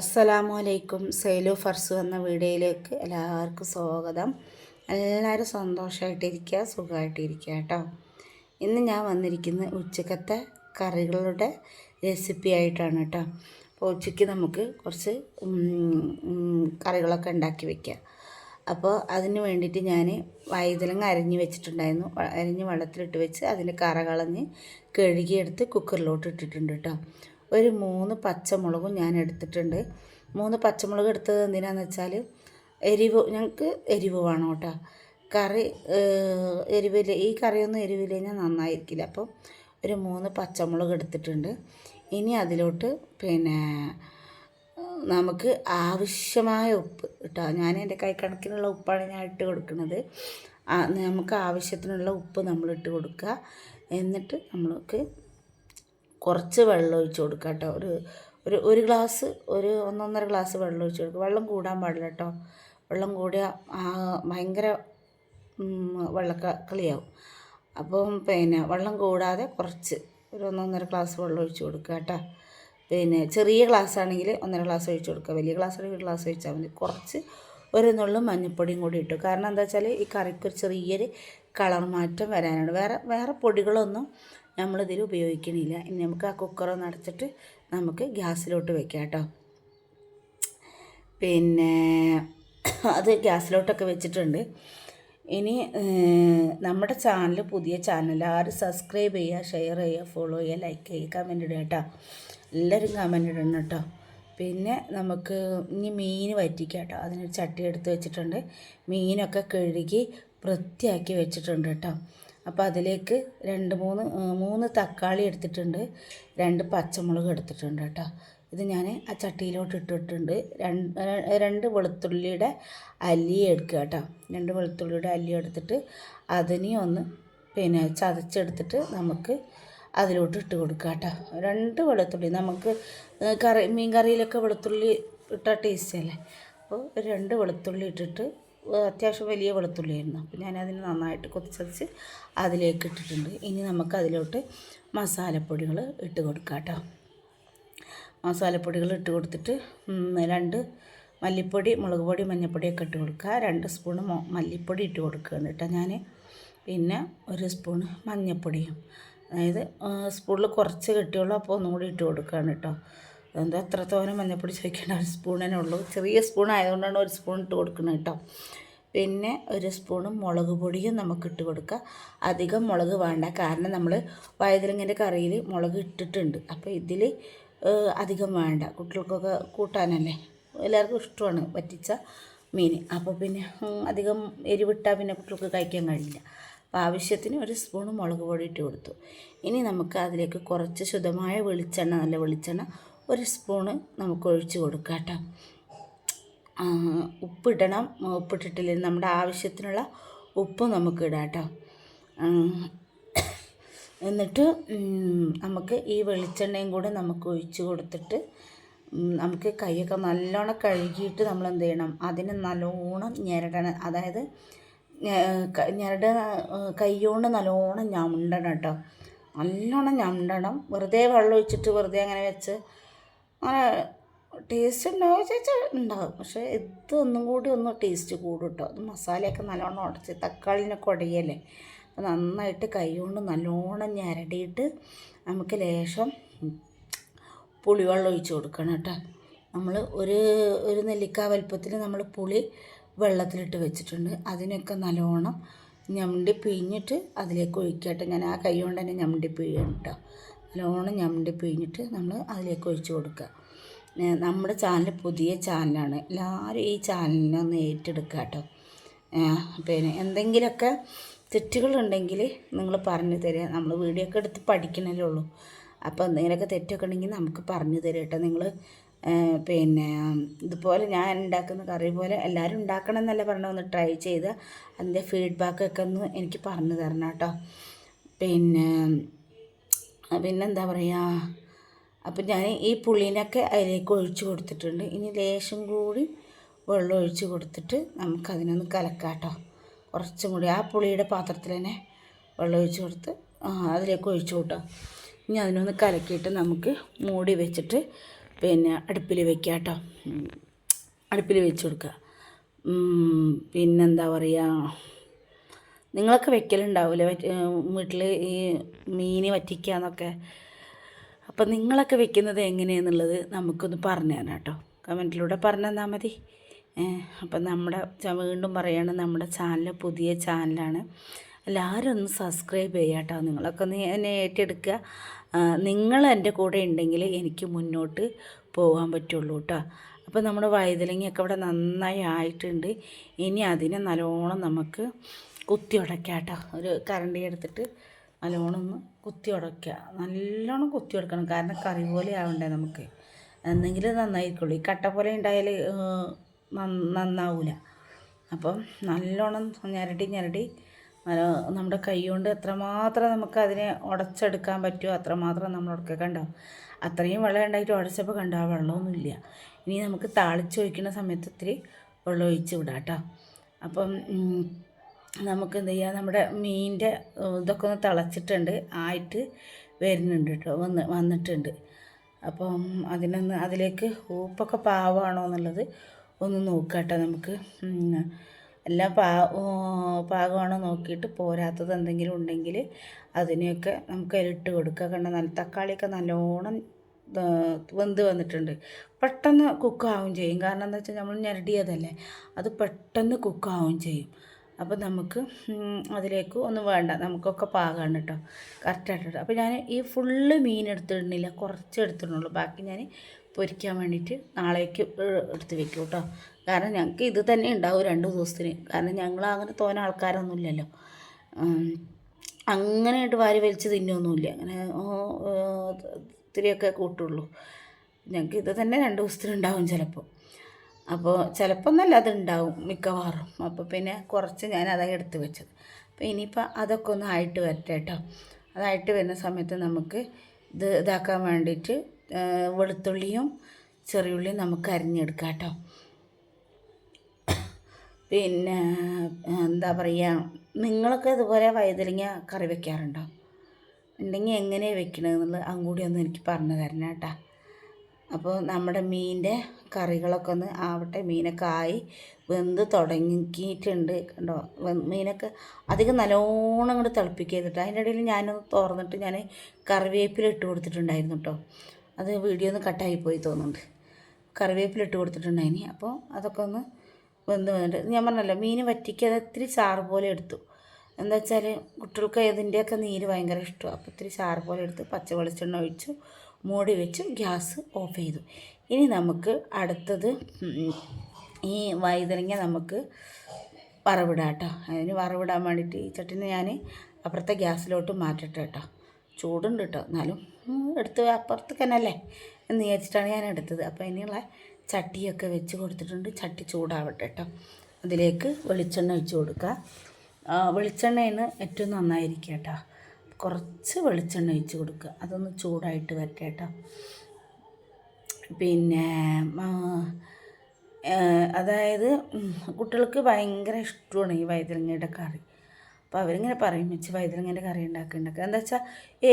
അസ്സലാമു അലൈക്കും സൈലു ഫർസു എന്ന വീഡിയോയിലേക്ക് എല്ലാവർക്കും സ്വാഗതം. എല്ലാവരും സന്തോഷമായിട്ടിരിക്കുക സുഖമായിട്ടിരിക്കുക കേട്ടോ. ഇന്ന് ഞാൻ വന്നിരിക്കുന്ന ഉച്ചക്കത്തെ കറികളുടെ റെസിപ്പി ആയിട്ടാണ് കേട്ടോ. അപ്പോൾ ഉച്ചയ്ക്ക് നമുക്ക് കുറച്ച് കറികളൊക്കെ ഉണ്ടാക്കി വെക്കാം. അപ്പോൾ അതിന് വേണ്ടിയിട്ട് ഞാൻ വൈതലങ്ങ അരിഞ്ഞ് വെച്ചിട്ടുണ്ടായിരുന്നു. അരിഞ്ഞ് വെള്ളത്തിലിട്ട് വെച്ച് അതിന്റെ കറ കളഞ്ഞ് കഴുകിയെടുത്ത് കുക്കറിലോട്ട് ഇട്ടിട്ടുണ്ട് കേട്ടോ. ഒരു മൂന്ന് പച്ചമുളകും ഞാൻ എടുത്തിട്ടുണ്ട്. മൂന്ന് പച്ചമുളക് എടുത്തത് എന്തിനാന്ന് വെച്ചാൽ എരിവ് ഞങ്ങൾക്ക് എരിവ് വേണം കേട്ടോ. കറി എരിവില്ല ഈ കറിയൊന്നും എരിവില്ല ഞാൻ നന്നായിരിക്കില്ല. അപ്പം ഒരു മൂന്ന് പച്ചമുളക് എടുത്തിട്ടുണ്ട്. ഇനി അതിലോട്ട് പിന്നെ നമുക്ക് ആവശ്യമായ ഉപ്പ് കേട്ടോ ഞാൻ എന്റെ കൈക്കണക്കിനുള്ള ഉപ്പാണ് ഞാൻ ഇട്ട് കൊടുക്കുന്നത്. നമുക്ക് ആവശ്യത്തിനുള്ള ഉപ്പ് നമ്മൾ ഇട്ട് കൊടുക്കുക. എന്നിട്ട് നമ്മൾക്ക് കുറച്ച് വെള്ളം ഒഴിച്ച് കൊടുക്കുക കേട്ടോ. ഒരു ഒരു ഒരു ഗ്ലാസ് ഒരു ഒന്നൊന്നര ഗ്ലാസ് വെള്ളം ഒഴിച്ച് കൊടുക്കുക. വെള്ളം കൂടാൻ പാടില്ല കേട്ടോ. വെള്ളം കൂടിയാൽ ഭയങ്കര വെള്ളക്ക കളിയാവും അപ്പം പിന്നെ വെള്ളം കൂടാതെ കുറച്ച് ഒരു ഒന്നൊന്നര ഗ്ലാസ് വെള്ളം ഒഴിച്ച് കൊടുക്കുക കേട്ടോ. പിന്നെ ചെറിയ ഗ്ലാസ് ആണെങ്കിൽ ഒന്നര ഗ്ലാസ് ഒഴിച്ച് കൊടുക്കുക. വലിയ ഗ്ലാസ് ആണെങ്കിൽ ഒരു ഗ്ലാസ് ഒഴിച്ചാൽ മതി. കുറച്ച് ഒരു നുള്ളു മഞ്ഞൾപ്പൊടിയും കൂടി ഇട്ടു. കാരണം എന്താ വെച്ചാൽ ഈ കറിക്ക് ഒരു ചെറിയൊരു കളർ മാറ്റം വരാനാണ്. വേറെ വേറെ പൊടികളൊന്നും നമ്മളിതിൽ ഉപയോഗിക്കണില്ല. ഇനി നമുക്ക് ആ കുക്കറൊന്ന് അടച്ചിട്ട് നമുക്ക് ഗ്യാസിലോട്ട് വെക്കാം കേട്ടോ. പിന്നെ അത് ഗ്യാസിലോട്ടൊക്കെ വെച്ചിട്ടുണ്ട്. ഇനി നമ്മുടെ ചാനൽ പുതിയ ചാനൽ ആരും സബ്സ്ക്രൈബ് ചെയ്യുക ഷെയർ ചെയ്യുക ഫോളോ ചെയ്യുക ലൈക്ക് ചെയ്യുക കമന്റ് ഇടുക കേട്ടോ. എല്ലാവരും കമന്റ് ഇടണം കേട്ടോ. പിന്നെ നമുക്ക് ഇനി മീൻ വറ്റിക്കാം കേട്ടോ. അതിനൊരു ചട്ടി എടുത്ത് വെച്ചിട്ടുണ്ട്. മീനൊക്കെ കഴുകി വൃത്തിയാക്കി വെച്ചിട്ടുണ്ട് കേട്ടോ. അപ്പോൾ അതിലേക്ക് രണ്ട് മൂന്ന് മൂന്ന് തക്കാളി എടുത്തിട്ടുണ്ട്. രണ്ട് പച്ചമുളക് എടുത്തിട്ടുണ്ട് കേട്ടോ. ഇത് ഞാൻ ആ ചട്ടിയിലോട്ട് ഇട്ടിട്ടുണ്ട്. രണ്ട് രണ്ട് വെളുത്തുള്ളിയുടെ അല്ലി എടുക്കുക കേട്ടോ. രണ്ട് വെളുത്തുള്ളിയുടെ അല്ലി എടുത്തിട്ട് അതിനെ ഒന്ന് പിന്നെ ചതച്ചെടുത്തിട്ട് നമുക്ക് അതിലോട്ട് ഇട്ട് കൊടുക്കുക കേട്ടോ. രണ്ട് വെളുത്തുള്ളി നമുക്ക് കറി മീൻ കറിയിലൊക്കെ വെളുത്തുള്ളി ഇട്ട ടേസ്റ്റ് അല്ലേ? അപ്പോൾ രണ്ട് വെളുത്തുള്ളി ഇട്ടിട്ട് അത്യാവശ്യം വലിയ വെളുത്തുള്ളിയായിരുന്നു. അപ്പോൾ ഞാൻ അതിന് നന്നായിട്ട് കൊത്തിച്ചതച്ച് അതിലേക്ക് ഇട്ടിട്ടുണ്ട്. ഇനി നമുക്ക് അതിലോട്ട് മസാലപ്പൊടികൾ ഇട്ട് കൊടുക്കാം കേട്ടോ. മസാലപ്പൊടികൾ ഇട്ട് കൊടുത്തിട്ട് രണ്ട് മല്ലിപ്പൊടി മുളക് പൊടി മഞ്ഞൾപ്പൊടിയൊക്കെ ഇട്ട് കൊടുക്കുക. രണ്ട് സ്പൂണ് മല്ലിപ്പൊടി ഇട്ട് കൊടുക്കുകയാണ് കേട്ടോ ഞാൻ പിന്നെ ഒരു സ്പൂണ് മഞ്ഞൾപ്പൊടിയും. അതായത് സ്പൂണിൽ കുറച്ച് കിട്ടിയുള്ളൂ അപ്പോൾ ഒന്നും കൂടി ഇട്ട് കൊടുക്കുകയാണ് കേട്ടോ. എന്താ എത്രത്തോരം മഞ്ഞപ്പൊടി ചോദിക്കേണ്ട ഒരു സ്പൂണിനേ ഉള്ളൂ. ചെറിയ സ്പൂൺ ആയതുകൊണ്ടാണ് ഒരു സ്പൂൺ ഇട്ട് കൊടുക്കുന്നത് കേട്ടോ. പിന്നെ ഒരു സ്പൂണും മുളക് പൊടിയും നമുക്ക് ഇട്ട് കൊടുക്കുക. അധികം മുളക് വേണ്ട. കാരണം നമ്മൾ വയതിലങ്ങന്റെ കറിയിൽ മുളക് ഇട്ടിട്ടുണ്ട്. അപ്പോൾ ഇതിൽ അധികം വേണ്ട. കുട്ടികൾക്കൊക്കെ കൂട്ടാനല്ലേ. എല്ലാവർക്കും ഇഷ്ടമാണ് പറ്റിച്ച മീൻ അപ്പോൾ പിന്നെ അധികം എരിവിട്ടാൽ പിന്നെ കുട്ടികൾക്ക് കഴിക്കാൻ കഴിയില്ല. അപ്പോൾ ആവശ്യത്തിന് ഒരു സ്പൂണ് മുളക് പൊടി ഇട്ട് കൊടുത്തു. ഇനി നമുക്ക് അതിലേക്ക് കുറച്ച് ശുദ്ധമായ വെളിച്ചെണ്ണ നല്ല വെളിച്ചെണ്ണ ഒരു സ്പൂണ് നമുക്ക് ഒഴിച്ച് കൊടുക്കാം കേട്ടോ ഉപ്പിടണം. ഉപ്പിട്ടിട്ടില്ല? നമ്മുടെ ആവശ്യത്തിനുള്ള ഉപ്പ് നമുക്ക് ഇടാം കേട്ടോ എന്നിട്ട് നമുക്ക് ഈ വെളിച്ചെണ്ണയും കൂടെ നമുക്ക് ഒഴിച്ച് കൊടുത്തിട്ട് നമുക്ക് കൈയൊക്കെ നല്ലോണം കഴുകിയിട്ട് നമ്മൾ എന്ത് ചെയ്യണം അതിന് നല്ലോണം ഞെരടണം അതായത് ഞെരട കൈ കൊണ്ട് നല്ലോണം ഞമണ്ടണം കേട്ടോ നല്ലോണം ഞമണ്ടണം വെറുതെ വെള്ളം ഒഴിച്ചിട്ട് വെറുതെ അങ്ങനെ വെച്ച് അങ്ങനെ ടേസ്റ്റ് ഉണ്ടാവുക ചോദിച്ചാൽ ഉണ്ടാവും. പക്ഷേ ഇത് ഒന്നും കൂടി ഒന്ന് ടേസ്റ്റ് കൂടും കേട്ടോ അത് മസാലയൊക്കെ നല്ലോണം ഉടച്ച് തക്കാളിനെ കുടയല്ലേ. നന്നായിട്ട് കൈ കൊണ്ട് നല്ലോണം ഞരടിയിട്ട് നമുക്ക് ലേശം പുളിവെള്ളം ഒഴിച്ച് കൊടുക്കണം കേട്ടോ. നമ്മൾ ഒരു ഒരു നെല്ലിക്ക വലുപ്പത്തിൽ നമ്മൾ പുളി വെള്ളത്തിലിട്ട് വെച്ചിട്ടുണ്ട്. അതിനൊക്കെ നല്ലോണം ഞമണ്ടി പിഴിഞ്ഞിട്ട് അതിലേക്ക് ഒഴിക്കട്ടെ. ഞാൻ ആ കൈ കൊണ്ട് തന്നെ ഞമണ്ടി പിഴിയണം കേട്ടോ. നല്ലോണം ഞമ്മണ്ടി പിഴിഞ്ഞിട്ട് നമ്മൾ അതിലേക്ക് ഒഴിച്ച് കൊടുക്കുക നമ്മുടെ ചാനൽ പുതിയ ചാനലാണ്. എല്ലാവരും ഈ ചാനലിനെ ഒന്ന് ഏറ്റെടുക്കുക കേട്ടോ പിന്നെ എന്തെങ്കിലുമൊക്കെ തെറ്റുകളുണ്ടെങ്കിൽ നിങ്ങൾ പറഞ്ഞു തരിക നമ്മൾ വീഡിയോ ഒക്കെ എടുത്ത് പഠിക്കണല്ലേ ഉള്ളൂ. അപ്പോൾ എന്തെങ്കിലുമൊക്കെ തെറ്റൊക്കെ ഉണ്ടെങ്കിൽ നമുക്ക് പറഞ്ഞു തരിക കേട്ടോ നിങ്ങൾ പിന്നെ ഇതുപോലെ ഞാൻ ഉണ്ടാക്കുന്ന കറി പോലെ എല്ലാവരും ഉണ്ടാക്കണം എന്നല്ല പറഞ്ഞ. ഒന്ന് ട്രൈ ചെയ്ത് അതിന്റെ ഫീഡ്ബാക്കൊക്കെ ഒന്ന് എനിക്ക് പറഞ്ഞു തരണം കേട്ടോ പിന്നെ പിന്നെന്താ പറയുക അപ്പം ഞാൻ ഈ പുളീനൊക്കെ അതിലേക്ക് ഒഴിച്ച് കൊടുത്തിട്ടുണ്ട്. ഇനി ലേശം കൂടി വെള്ളം ഒഴിച്ച് കൊടുത്തിട്ട് നമുക്കതിനൊന്ന് കലക്കാം കേട്ടോ കുറച്ചും കൂടി ആ പുളിയുടെ പാത്രത്തിൽ തന്നെ വെള്ളം ഒഴിച്ച് കൊടുത്ത് അതിലേക്ക് ഒഴിച്ച് കൂട്ടാം. ഇനി അതിനൊന്ന് കലക്കിയിട്ട് നമുക്ക് മൂടി വെച്ചിട്ട് പിന്നെ അടുപ്പിൽ വെക്കുക കേട്ടോ അടുപ്പിൽ വെച്ച് കൊടുക്കുക. പിന്നെന്താ പറയുക നിങ്ങളൊക്കെ വെക്കലുണ്ടാവില്ലേ വീട്ടിൽ ഈ മീൻ വറ്റിക്കാന്നൊക്കെ. അപ്പം നിങ്ങളൊക്കെ വെക്കുന്നത് എങ്ങനെയെന്നുള്ളത് നമുക്കൊന്ന് പറഞ്ഞു തരാം കേട്ടോ. കമന്റിലൂടെ പറഞ്ഞു തന്നാൽ മതി. അപ്പം നമ്മുടെ വീണ്ടും പറയുകയാണ് നമ്മുടെ ചാനൽ പുതിയ ചാനലാണ് എല്ലാവരും ഒന്ന് സബ്സ്ക്രൈബ് ചെയ്യുക കേട്ടോ. നിങ്ങളൊക്കെ ഒന്ന് എന്നെ ഏറ്റെടുക്കുക. നിങ്ങൾ എന്റെ കൂടെ ഉണ്ടെങ്കിൽ എനിക്ക് മുന്നോട്ട് പോകാൻ പറ്റുള്ളൂ കേട്ടോ. അപ്പോൾ നമ്മുടെ വഴുതലങ്ങയൊക്കെ ഇവിടെ നന്നായി ആയിട്ടുണ്ട്. ഇനി അതിനെ നല്ലോണം നമുക്ക് കുത്തി ഉടക്കുക കേട്ടോ ഒരു കരണ്ടി എടുത്തിട്ട് നല്ലോണം ഒന്ന് കുത്തി ഉടയ്ക്കുക നല്ലോണം കുത്തി ഉടക്കണം. കാരണം കറി പോലെ ആവണ്ടേ നമുക്ക്. എന്നെങ്കിലും നന്നായിരിക്കുള്ളൂ. ഈ കട്ട പോലെ ഉണ്ടായാൽ നന്നാവൂല. അപ്പം നല്ലോണം ഞരടി ഞരടി നമ്മുടെ കൈ കൊണ്ട് എത്രമാത്രം നമുക്ക് അതിനെ ഉടച്ചെടുക്കാൻ പറ്റുമോ അത്രമാത്രം നമ്മൾ ഉടക്കുക കണ്ടോ അത്രയും വെള്ളം ഉണ്ടായിട്ട് ഉടച്ചപ്പോൾ കണ്ടോ ആ വെള്ളമൊന്നുമില്ല ഇനി നമുക്ക് താളിച്ചൊഴിക്കുന്ന സമയത്ത് ഇത്തിരി വെള്ളം ഒഴിച്ച് വിടാം കേട്ടോ അപ്പം നമുക്ക് എന്ത് ചെയ്യാം നമ്മുടെ മീനിന്റെ ഇതൊക്കെ ഒന്ന് തിളച്ചിട്ടുണ്ട് ആയിട്ട് വരുന്നുണ്ട് കേട്ടോ വന്ന് വന്നിട്ടുണ്ട്. അപ്പം അതിനൊന്ന് അതിലേക്ക് ഉപ്പൊക്കെ പാവാണോ എന്നുള്ളത് ഒന്ന് നോക്കുക കേട്ടോ നമുക്ക്. എല്ലാം പാ പാകമാണോ നോക്കിയിട്ട് പോരാത്തത് എന്തെങ്കിലും ഉണ്ടെങ്കിൽ അതിനെയൊക്കെ നമുക്ക് അതിലിട്ട് കൊടുക്കുക. കണ്ട നല്ല തക്കാളിയൊക്കെ നല്ലോണം വെന്ത് വന്നിട്ടുണ്ട്. പെട്ടെന്ന് കുക്കാവും ചെയ്യും. കാരണം എന്താ വെച്ചാൽ നമ്മൾ ഞെരടിയതല്ലേ അത് പെട്ടെന്ന് കുക്കാവും ചെയ്യും. അപ്പോൾ നമുക്ക് അതിലേക്ക് ഒന്നും വേണ്ട. നമുക്കൊക്കെ പാകമാണ് കേട്ടോ കറക്റ്റായിട്ട് അപ്പോൾ ഞാൻ ഈ ഫുള്ള് മീൻ എടുത്തിടുന്നില്ല. കുറച്ച് എടുത്തിടുന്നുള്ളൂ. ബാക്കി ഞാൻ പൊരിക്കാൻ വേണ്ടിയിട്ട് നാളേക്ക് എടുത്ത് വെക്കും കേട്ടോ കാരണം ഞങ്ങൾക്ക് ഇത് തന്നെ ഉണ്ടാവും രണ്ട് ദിവസത്തിന്. കാരണം ഞങ്ങൾ അങ്ങനെ തോന്ന ആൾക്കാരൊന്നും ഇല്ലല്ലോ. അങ്ങനെയായിട്ട് വാരി വലിച്ച് തിന്നൊന്നുമില്ല അങ്ങനെ ഇത്തിരിയൊക്കെ കൂട്ടുള്ളൂ. ഞങ്ങൾക്ക് ഇത് തന്നെ രണ്ട് ദിവസത്തിനുണ്ടാവും ചിലപ്പോൾ അപ്പോൾ ചിലപ്പോൾ ഒന്നല്ല അതുണ്ടാവും മിക്കവാറും. അപ്പോൾ പിന്നെ കുറച്ച് ഞാൻ അതായി എടുത്ത് വെച്ചത്. അപ്പോൾ ഇനിയിപ്പോൾ അതൊക്കെ ഒന്ന് ആയിട്ട് വരട്ടെ കേട്ടോ അതായിട്ട് വരുന്ന സമയത്ത് നമുക്ക് ഇത് ഇതാക്കാൻ വേണ്ടിയിട്ട് വെളുത്തുള്ളിയും ചെറിയുള്ളിയും നമുക്ക് അരിഞ്ഞെടുക്കാം കേട്ടോ പിന്നെ എന്താ പറയുക നിങ്ങളൊക്കെ ഇതുപോലെ വൈതലിങ്ങ കറി വെക്കാറുണ്ടോ? ഉണ്ടെങ്കിൽ എങ്ങനെയാണ് വെക്കണമെന്നുള്ളത് അതും ഒന്ന് എനിക്ക് പറഞ്ഞു തരണം കേട്ടോ അപ്പോൾ നമ്മുടെ മീനിന്റെ കറികളൊക്കെ ഒന്ന് ആവട്ടെ. മീനൊക്കെ ആയി വെന്ത് തുടങ്ങിയിട്ടുണ്ട് കണ്ടോ. മീനൊക്കെ അധികം നല്ലോണം അങ്ങോട്ട് തിളപ്പിക്കുക ചെയ്തിട്ട് അതിന്റെ ഇടയിൽ ഞാനൊന്ന് തുറന്നിട്ട് ഞാൻ കറിവേപ്പില ഇട്ട് കൊടുത്തിട്ടുണ്ടായിരുന്നു കേട്ടോ അത് വീഡിയോ ഒന്ന് കട്ടായി പോയി തോന്നുന്നുണ്ട്. കറിവേപ്പില ഇട്ട് കൊടുത്തിട്ടുണ്ടായിനി. അപ്പോൾ അതൊക്കെ ഒന്ന് വെന്ത് വന്നിട്ട് ഞാൻ പറഞ്ഞല്ലോ മീൻ വറ്റിക്കാതെ ഇത്തിരി ചാറ് പോലെ എടുത്തു. എന്താ വെച്ചാൽ കുട്ടികൾക്ക് ഇതിന്റെയൊക്കെ നീര് ഭയങ്കര ഇഷ്ടമാണ് അപ്പോൾ ഇത്തിരി ചാറ് പോലെ എടുത്ത് പച്ച വെളിച്ചെണ്ണ ഒഴിച്ചു. മൂടി വെച്ച് ഗ്യാസ് ഓഫ് ചെയ്തു. ഇനി നമുക്ക് അടുത്തത് ഈ വൈതരങ്ങ നമുക്ക് വറവിടാം കേട്ടോ. അതിന് വറവിടാൻ വേണ്ടിയിട്ട് ഈ ചട്ടിനെ ഞാൻ അപ്പുറത്തെ ഗ്യാസിലോട്ട് മാറ്റട്ടെ കേട്ടോ. ചൂടുണ്ട് കേട്ടോ. എന്നാലും എടുത്ത് അപ്പുറത്തേക്ക് തന്നെ അല്ലേ എന്ന് വിചാരിച്ചിട്ടാണ് ഞാൻ എടുത്തത്. അപ്പോൾ ഇനിയുള്ള ചട്ടിയൊക്കെ വെച്ച് കൊടുത്തിട്ടുണ്ട്. ചട്ടി ചൂടാവട്ടെ കേട്ടോ. അതിലേക്ക് വെളിച്ചെണ്ണ ഒഴിച്ച് കൊടുക്കുക. വെളിച്ചെണ്ണയാണ് ഏറ്റവും നന്നായിരിക്കുക കേട്ടോ. കുറച്ച് വെളിച്ചെണ്ണ ഒഴിച്ച് കൊടുക്കുക. അതൊന്ന് ചൂടായിട്ട് വരട്ടെ കേട്ടോ. പിന്നെ അതായത് കുട്ടികൾക്ക് ഭയങ്കര ഇഷ്ടമാണ് ഈ വഴുതനങ്ങയുടെ കറി. അപ്പോൾ അവരിങ്ങനെ പറയും വെച്ച് വഴുതനങ്ങന്റെ കറി ഉണ്ടാക്കുന്നുണ്ടാക്കുക എന്താ വെച്ചാൽ ഏ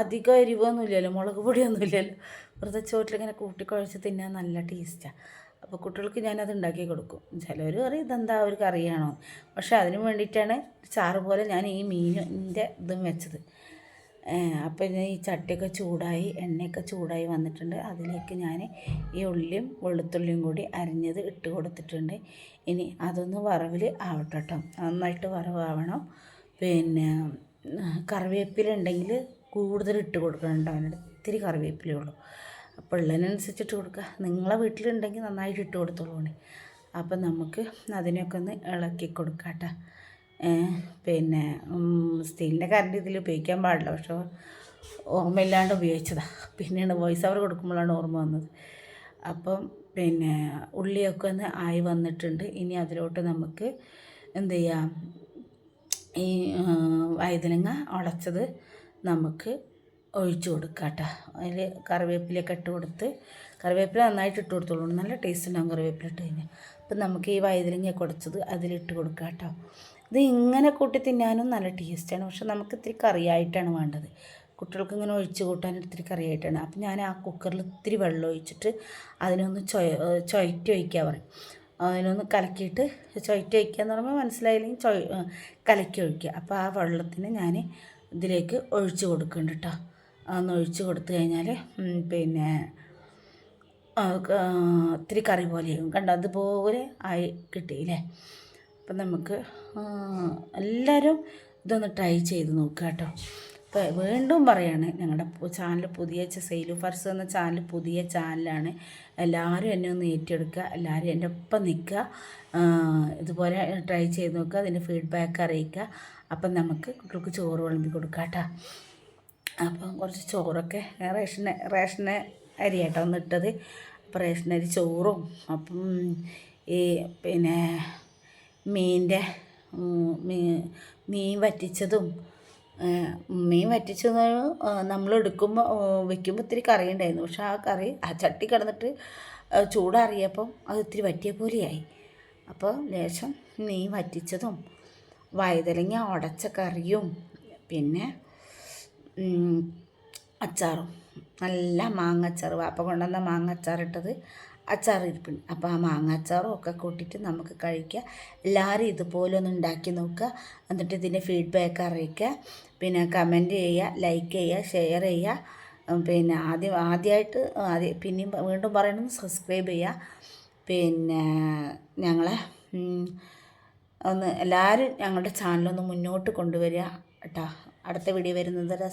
അധികം എരിവൊന്നും ഇല്ലല്ലോ മുളക് പൊടിയൊന്നും ഇല്ലല്ലോ. വെറുതെ ചോറ്റിലിങ്ങനെ കൂട്ടിക്കുഴച്ച് തിന്നാൻ നല്ല ടേസ്റ്റാണ് അപ്പോൾ കുട്ടികൾക്ക് ഞാനത് ഉണ്ടാക്കി കൊടുക്കും. ചിലവർ പറയും ഇതെന്താ? ഒരു കറിയാണോ? പക്ഷെ അതിന് വേണ്ടിയിട്ടാണ് ചാറ് പോലെ ഞാൻ ഈ മീനിന്റെ ഇതും വെച്ചത്. അപ്പോൾ ഈ ചട്ടിയൊക്കെ ചൂടായി എണ്ണയൊക്കെ ചൂടായി വന്നിട്ടുണ്ട്. അതിലേക്ക് ഞാൻ ഈ ഉള്ളിയും വെളുത്തുള്ളിയും കൂടി അരിഞ്ഞത് ഇട്ട് കൊടുത്തിട്ടുണ്ട്. ഇനി അതൊന്ന് വറവിൽ ആവട്ടെ കേട്ടോ. നന്നായിട്ട് വറവാവണം. പിന്നെ കറിവേപ്പില ഉണ്ടെങ്കിൽ കൂടുതൽ ഇട്ട് കൊടുക്കണം കേട്ടോ. അതിനടുത്ത് ഇത്തിരി കറിവേപ്പിലേ ഉള്ളൂ. അപ്പോൾ ഉള്ളതിനനുസരിച്ചിട്ട് കൊടുക്കുക. നിങ്ങളെ വീട്ടിലുണ്ടെങ്കിൽ നന്നായിട്ട് ഇട്ട് കൊടുത്തോളൂണേ അപ്പം നമുക്ക് അതിനൊക്കെ ഒന്ന് ഇളക്കി കൊടുക്കാം കേട്ടോ. പിന്നെ സ്റ്റീലിന്റെ കറണ്ട് ഇതിൽ ഉപയോഗിക്കാൻ പാടില്ല. പക്ഷേ ഓർമ്മയില്ലാണ്ട് ഉപയോഗിച്ചതാണ് പിന്നെയാണ് വോയിസ് അവർ കൊടുക്കുമ്പോഴാണ് ഓർമ്മ വന്നത്. അപ്പം പിന്നെ ഉള്ളിയൊക്കെ ഒന്ന് ആയി വന്നിട്ടുണ്ട്. ഇനി അതിലോട്ട് നമുക്ക് എന്ത് ചെയ്യാം? ഈ വൈതനങ്ങ ഉളച്ചത് നമുക്ക് ഒഴിച്ചു കൊടുക്കുക കേട്ടോ അതിൽ കറിവേപ്പിലയൊക്കെ ഇട്ട് കൊടുത്ത് കറിവേപ്പില നന്നായിട്ട് ഇട്ട് കൊടുത്തോളൂ. നല്ല ടേസ്റ്റ് ഉണ്ടാകും കറിവേപ്പില ഇട്ട് കഴിഞ്ഞാൽ അപ്പം നമുക്ക് ഈ വയതിലിങ്ങ കുടച്ചത് അതിലിട്ട് കൊടുക്കുക കേട്ടോ ഇത് ഇങ്ങനെ കൂട്ടി തിന്നാനും നല്ല ടേസ്റ്റാണ് പക്ഷെ നമുക്ക് ഇത്തിരി കറിയായിട്ടാണ് വേണ്ടത്. കുട്ടികൾക്ക് ഇങ്ങനെ ഒഴിച്ച് കൂട്ടാൻ ഇത്തിരി കറിയായിട്ടാണ്. അപ്പം ഞാൻ ആ കുക്കറിൽ ഇത്തിരി വെള്ളം ഒഴിച്ചിട്ട് അതിനൊന്ന് ചൊയ ചൊയറ്റി ഒഴിക്കാൻ പറയും. അതിനൊന്ന് കലക്കിയിട്ട് ചൊയറ്റി ഒഴിക്കുക എന്ന് പറയുമ്പോൾ മനസ്സിലായില്ലെങ്കിൽ ചൊയ കലക്കി ഒഴിക്കുക. അപ്പോൾ ആ വെള്ളത്തിന് ഞാൻ ഇതിലേക്ക് ഒഴിച്ച് കൊടുക്കുന്നുണ്ട് കേട്ടോ അതൊന്ന് ഒഴിച്ച് കൊടുത്തു കഴിഞ്ഞാൽ പിന്നെ ഇത്തിരി കറി പോലെയാകും കണ്ടോ? അതുപോലെ ആയി കിട്ടിയില്ലേ അപ്പം നമുക്ക് എല്ലാവരും ഇതൊന്ന് ട്രൈ ചെയ്ത് നോക്കുക കേട്ടോ. അപ്പോൾ വീണ്ടും പറയാണ് ഞങ്ങളുടെ ചാനൽ പുതിയ സെയിലു ഫർസ് എന്ന ചാനൽ പുതിയ ചാനലാണ്. എല്ലാവരും എന്നെ ഒന്ന് ഏറ്റെടുക്കുക എല്ലാവരും എന്റെ ഒപ്പം നിൽക്കുക ഇതുപോലെ ട്രൈ ചെയ്ത് നോക്കുക അതിന്റെ ഫീഡ്ബാക്ക് അറിയിക്കുക. അപ്പം നമുക്ക് കുട്ടികൾക്ക് ചോറ് വിളമ്പി കൊടുക്കാം കേട്ടോ. അപ്പം കുറച്ച് ചോറൊക്കെ റേഷൻ റേഷൻ അരിയായിട്ടോ ഒന്ന് ഇട്ടത്. അപ്പം റേഷൻ അരി ചോറും അപ്പം ഈ പിന്നെ മീനിന്റെ മീൻ വറ്റിച്ചതും മീൻ വറ്റിച്ചത് നമ്മൾ എടുക്കുമ്പോൾ വെക്കുമ്പോൾ ഇത്തിരി കറി ഉണ്ടായിരുന്നു. പക്ഷെ ആ കറി ആ ചട്ടി കിടന്നിട്ട് ചൂടാറിയപ്പം അത് ഇത്തിരി വറ്റിയ പോലെയായി. അപ്പോൾ ലേശം മീൻ വറ്റിച്ചതും വഴുതലങ്ങ ഉടച്ച കറിയും പിന്നെ അച്ചാറും. നല്ല മാങ്ങ അച്ചാർ വാപ്പ കൊണ്ടുവന്ന മാങ്ങ അച്ചാറിട്ടത് അച്ചാർ ഇരിപ്പുണ്ട്. അപ്പോൾ ആ മാങ്ങ അച്ചാറും ഒക്കെ കൂട്ടിയിട്ട് നമുക്ക് കഴിക്കുക എല്ലാവരും ഇതുപോലെ ഒന്ന് ഉണ്ടാക്കി നോക്കുക. എന്നിട്ട് ഇതിന്റെ ഫീഡ്ബാക്ക് അറിയിക്കുക. പിന്നെ കമന്റ് ചെയ്യുക ലൈക്ക് ചെയ്യുക ഷെയർ ചെയ്യുക. പിന്നെ ആദ്യം ആദ്യമായിട്ട് ആദ്യം പിന്നെയും വീണ്ടും പറയണമെന്ന് സബ്സ്ക്രൈബ് ചെയ്യുക. പിന്നെ ഞങ്ങളെ ഒന്ന് എല്ലാവരും ഞങ്ങളുടെ ചാനലൊന്ന് മുന്നോട്ട് കൊണ്ടുവരിക കേട്ടോ. അടുത്ത വീഡിയോ വരുന്നത് വരെ